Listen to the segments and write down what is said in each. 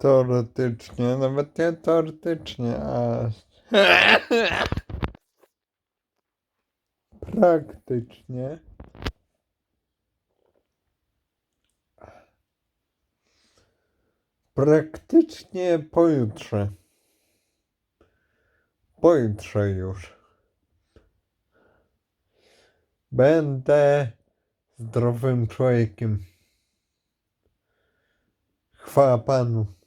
Teoretycznie, nawet nie teoretycznie, a praktycznie. Praktycznie pojutrze. Pojutrze już. Będę zdrowym człowiekiem. Chwała Panu.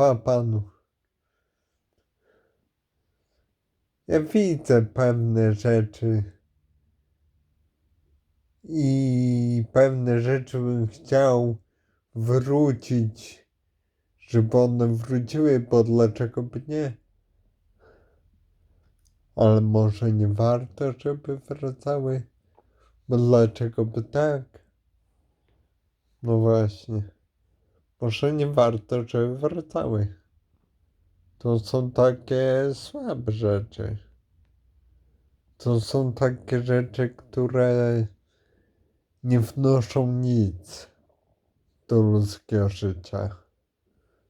Chwała Panu. Ja widzę pewne rzeczy i pewne rzeczy bym chciał wrócić, żeby one wróciły, bo dlaczego by nie? Ale może nie warto, żeby wracały, bo dlaczego by tak? No właśnie. Może nie warto, żeby wracały. To są takie słabe rzeczy. To są takie rzeczy, które nie wnoszą nic do ludzkiego życia.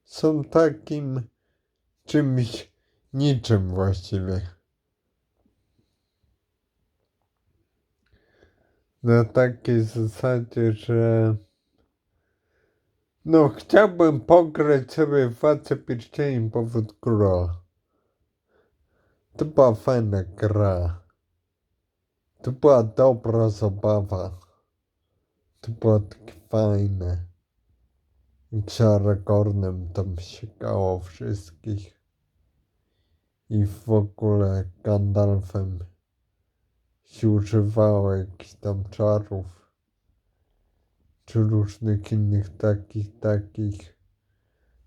Są takim czymś niczym właściwie. Na takiej zasadzie, że no chciałbym pograć sobie w Władcę Pierścieni Powód Króla. To była fajna gra. To była dobra zabawa. To było takie fajne. Jak się Aragornem tam siekało wszystkich. I w ogóle Gandalfem się używało jakichś tam czarów. Czy różnych innych takich, takich.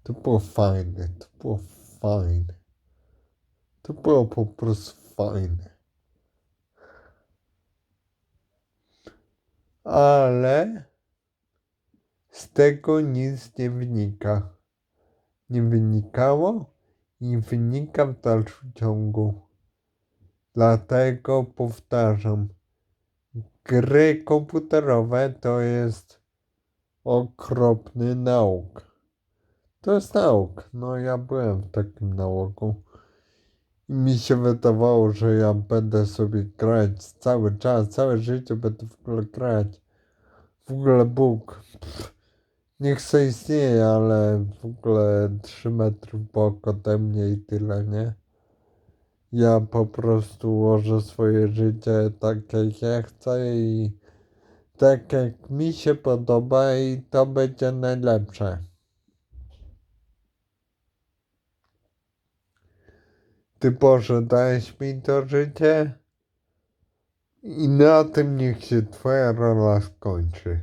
To było fajne, to było fajne. To było po prostu fajne. ale z tego nic nie wynika. Nie wynikało i wynika w dalszym ciągu. Dlatego powtarzam, gry komputerowe to jest okropny nauk. To jest nauk. No ja byłem w takim nałogu. I mi się wydawało, że ja będę sobie grać cały czas, całe życie będę w ogóle grać. W ogóle Bóg. Pff, niech se istnieje, ale w ogóle 3 metry w bok ode mnie i tyle, nie? Ja po prostu ułożę swoje życie tak jak ja chcę i tak jak mi się podoba i to będzie najlepsze. Ty Boże, dałeś mi to życie i na tym niech się Twoja rola skończy.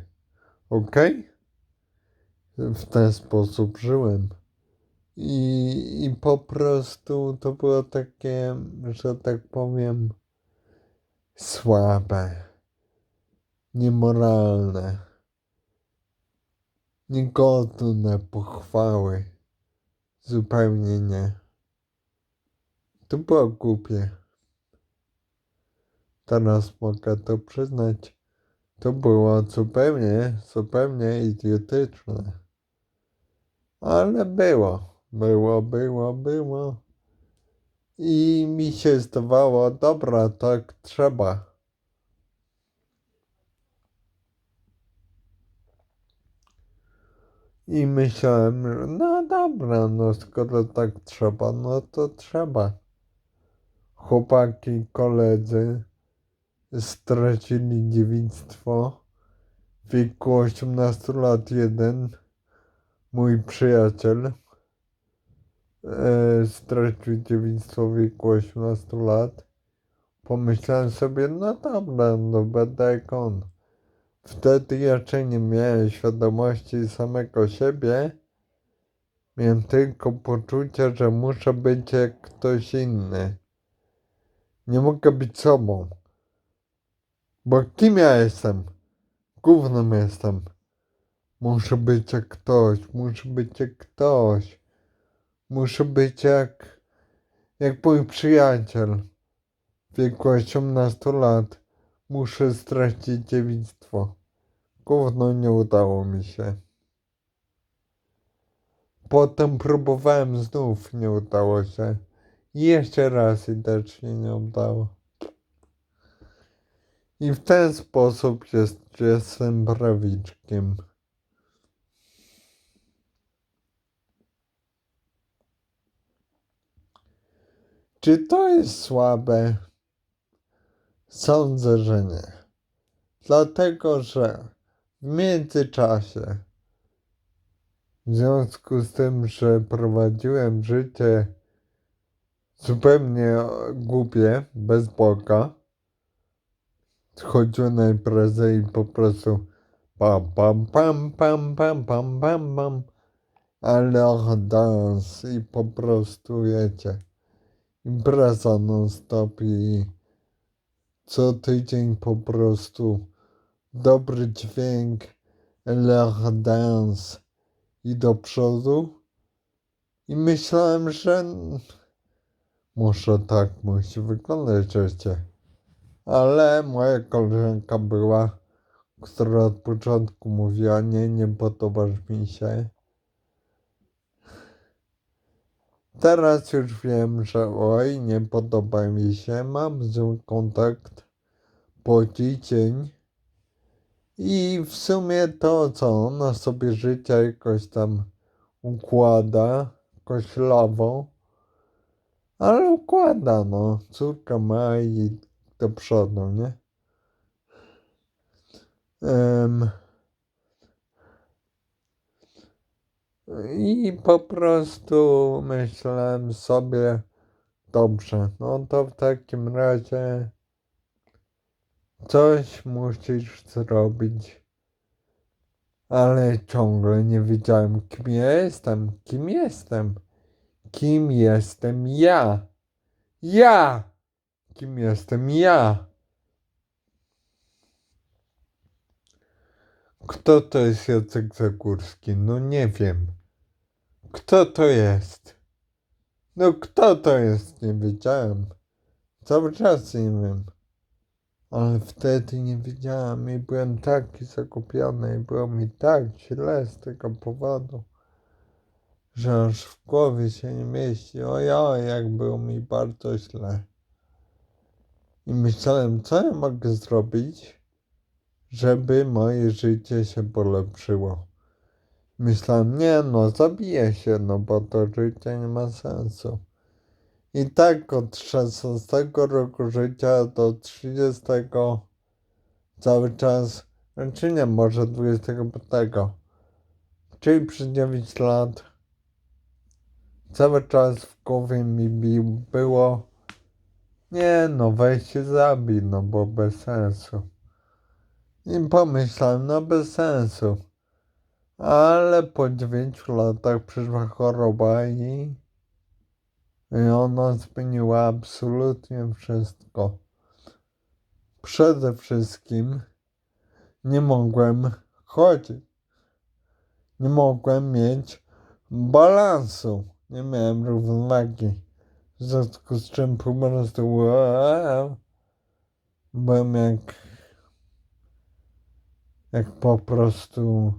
Ok? W ten sposób żyłem. I, I po prostu to było takie, że tak powiem, słabe, niemoralne, niegodne pochwały. Zupełnie nie. To było głupie. Teraz mogę to przyznać. To było zupełnie, zupełnie idiotyczne. Ale było, było, było, było. I mi się zdawało, dobra, tak trzeba. I myślałem, że no dobra, no skoro tak trzeba, no to trzeba. Chłopaki, koledzy stracili dziewictwo w wieku 18 lat. Jeden mój przyjaciel e, stracił dziewictwo w wieku 18 lat. Pomyślałem sobie, no dobra, no będę jak on. Wtedy jeszcze nie miałem świadomości samego siebie. Miałem tylko poczucie, że muszę być jak ktoś inny. Nie mogę być sobą. Bo kim ja jestem? Gównem jestem. Muszę być jak ktoś, muszę być jak ktoś. Muszę być jak, jak mój przyjaciel. W wieku 18 lat muszę stracić dziewictwo. gówno nie udało mi się. Potem próbowałem znów, nie udało się. I jeszcze raz i też się nie udało. I w ten sposób jest, jestem prawiczkiem. Czy to jest słabe? Sądzę, że nie. Dlatego, że w międzyczasie, w związku z tym, że prowadziłem życie zupełnie głupie, bez Boga, chodziłem na imprezę i po prostu pam pam pam pam pam pam pam pam ale dans i po prostu wiecie impreza non stop i co tydzień po prostu dobry dźwięk LR dance i do przodu i myślałem, że może tak musi wyglądać życie. Ale moja koleżanka była, która od początku mówiła, nie, nie podobasz mi się. Teraz już wiem, że oj, nie podoba mi się, mam z nią kontakt po dzień. I w sumie to, co ona sobie życie jakoś tam układa, koślawo, ale układa, no. Córka ma i do przodu, nie? Em, I po prostu myślałem sobie, dobrze, no to w takim razie coś musisz zrobić. Ale ciągle nie wiedziałem, kim jestem, kim jestem, kim jestem ja. Ja! Kim jestem ja? Kto to jest Jacek Zagórski? No nie wiem. Kto to jest? No kto to jest? Nie wiedziałem. Cały czas nie wiem. Ale wtedy nie wiedziałem i byłem taki zakupiony i było mi tak źle z tego powodu, że aż w głowie się nie mieści. O ja, jak było mi bardzo źle. I myślałem, co ja mogę zrobić, żeby moje życie się polepszyło. Myślałem, nie no, zabiję się, no bo to życie nie ma sensu. I tak od 16 roku życia do 30 cały czas, znaczy nie, może 25, czyli przez 9 lat cały czas w głowie mi było nie no, weź się zabij, no bo bez sensu. I pomyślałem, no bez sensu. Ale po 9 latach przyszła choroba i, i ona zmieniła absolutnie wszystko. Przede wszystkim nie mogłem chodzić. Nie mogłem mieć balansu. Nie miałem równowagi. W związku z czym po prostu wow, byłem jak, jak po prostu,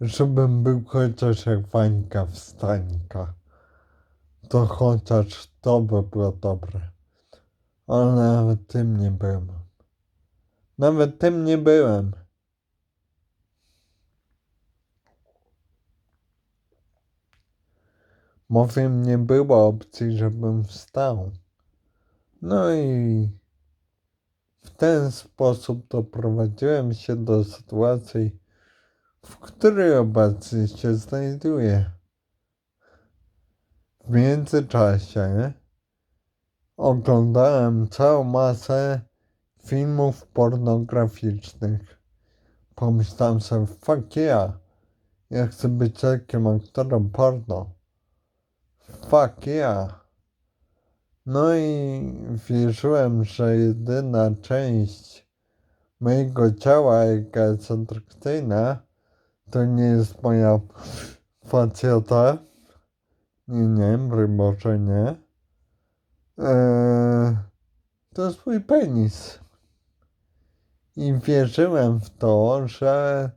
żebym był chociaż jak Wańka wstańka. To chociaż to by było dobre. Ale nawet tym nie byłem. Nawet tym nie byłem. Bowiem nie było opcji, żebym wstał. No i w ten sposób doprowadziłem się do sytuacji, w której obecnie się znajduję. W międzyczasie oglądałem całą masę filmów pornograficznych. Pomyślałem sobie, fuck yeah, ja chcę być takim aktorem porno. Fuck yeah. No i wierzyłem, że jedyna część mojego ciała, jaka jest atrakcyjna, to nie jest moja facjata. Nie, nie, może nie. Eee, to jest mój penis. I wierzyłem w to, że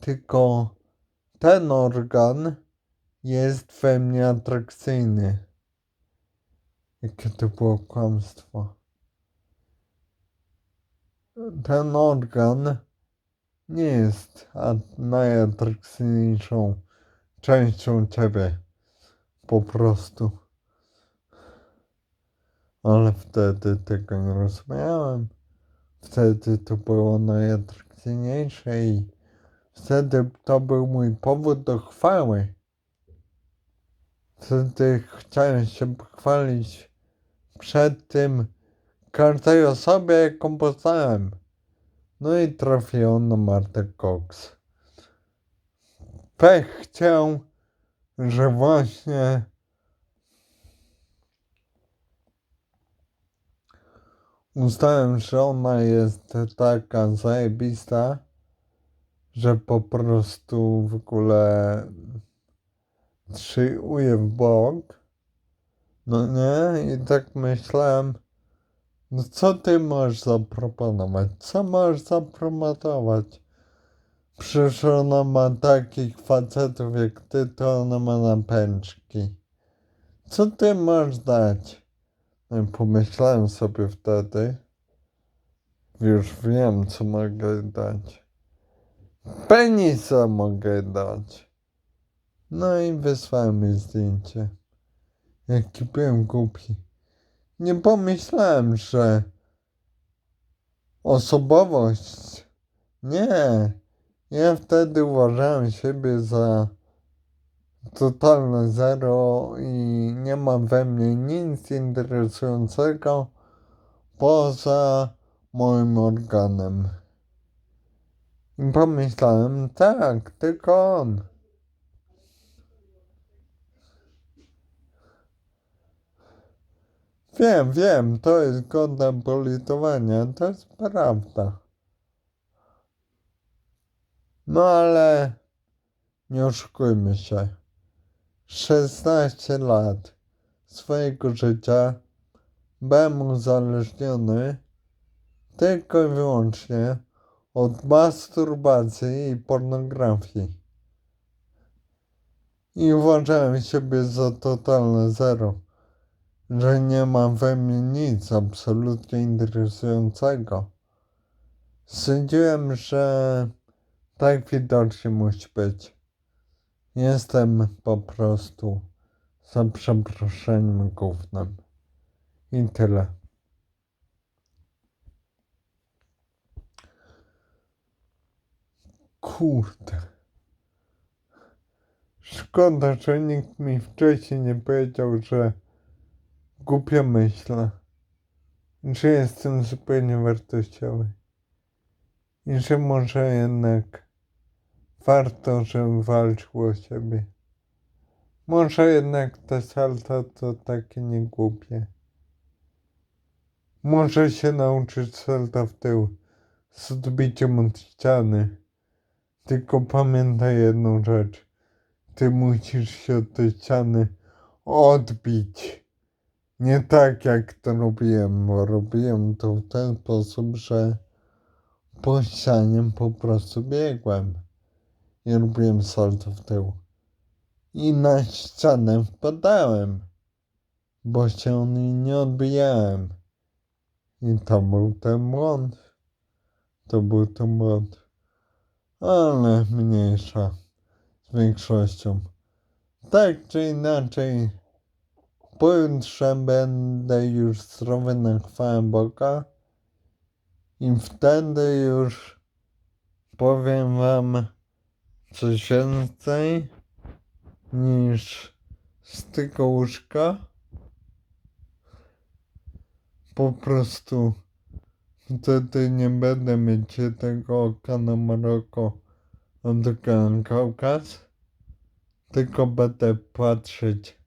tylko ten organ jest we mnie atrakcyjny. Jakie to było kłamstwo. Ten organ nie jest najatrakcyjniejszą częścią ciebie. Po prostu. Ale wtedy tego nie rozumiałem. Wtedy to było najatrakcyjniejsze i wtedy to był mój powód do chwały. Wtedy chciałem się pochwalić przed tym każdej osobie, jaką poznałem. No i trafiłem na Martę Cox. Pech chciał, że właśnie uznałem, że ona jest taka zajebista, że po prostu w ogóle trzyuje w bok. No nie? I tak myślałem, no co ty możesz zaproponować? Co możesz zaproponować? Przecież ona ma takich facetów jak ty, to ona ma napęczki. Co ty możesz dać? No i pomyślałem sobie wtedy, już wiem, co mogę dać. Penisa mogę dać. No i wysłałem jej zdjęcie. Jaki byłem głupi. Nie pomyślałem, że osobowość. Nie. Ja wtedy uważałem siebie za totalne zero i nie ma we mnie nic interesującego poza moim organem. I pomyślałem, tak, tylko on. Wiem, wiem, to jest godne politowania, to jest prawda. No ale nie oszukujmy się. 16 lat swojego życia byłem uzależniony tylko i wyłącznie od masturbacji i pornografii. I uważałem siebie za totalne zero, że nie ma we mnie nic absolutnie interesującego. Sądziłem, że tak widocznie musi być. Jestem po prostu za przeproszeniem gównem. I tyle. Kurde. Szkoda, że nikt mi wcześniej nie powiedział, że głupio myślę, że jestem zupełnie wartościowy i że może jednak warto, żebym walczył o siebie. Może jednak te salto to takie niegłupie. Może się nauczyć salta w tył z odbiciem od ściany. Tylko pamiętaj jedną rzecz. Ty musisz się od tej ściany odbić. Nie tak jak to robiłem, bo robiłem to w ten sposób, że po ścianie po prostu biegłem i robiłem salto w tył. I na ścianę wpadałem, bo się nie odbijałem. I to był ten błąd. To był ten błąd. Ale mniejsza z większością. Tak czy inaczej, pojutrze będę już zdrowy na chwałę Boga i wtedy już powiem wam coś więcej niż z tego łóżka. Po prostu wtedy nie będę mieć tego oka na Maroko od Kaukaz, tylko będę patrzeć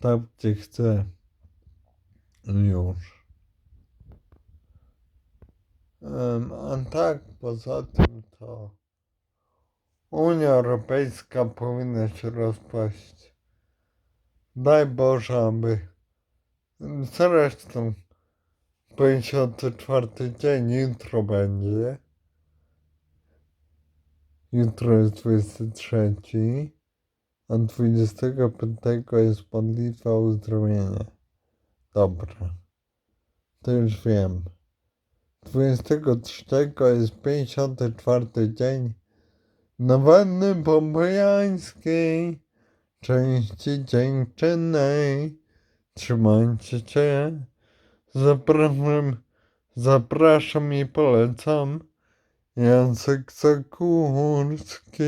tam, gdzie chcę. Już. Em, a tak, poza tym to Unia Europejska powinna się rozpaść. Daj Boże, aby zresztą 54 dzień, jutro będzie. Jutro jest 23, a 25 jest modlitwa uzdrowienia. Dobra, to już wiem. 23 jest 54 dzień Nowanny Pobojańskiej, części dziękczynnej. Trzymajcie się. Zapraszam, zapraszam i polecam Jacek Zakurski.